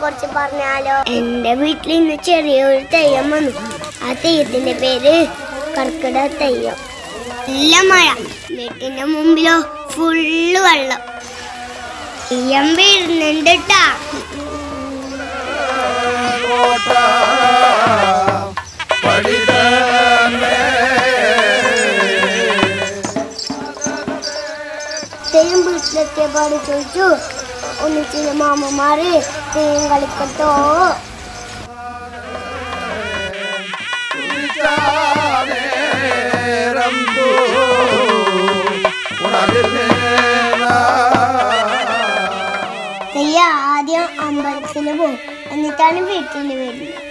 കുറിച്ച് പറഞ്ഞാലോ എന്റെ വീട്ടിൽ ഇന്ന് ചെറിയൊരു തെയ്യം വന്നു ആ തെയ്യത്തിന്റെ പേര് കർക്കിട തെയ്യം നല്ല മഴ വീട്ടിന്റെ മുമ്പിലോ ഫുള്ള് വെള്ളം തെയ്യം വീഴുന്നുണ്ട് കേട്ടാ தெலும்பு பாடு சொல்லிச்சு ஒன்று சின்ன மாமா மாறு எங்களுக்கு ആദ്യം അമ്പലത്തിൽ പോകും എന്നിട്ടാണ് വീട്ടിൽ വരുന്നത്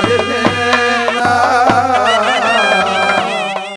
Hallelujah.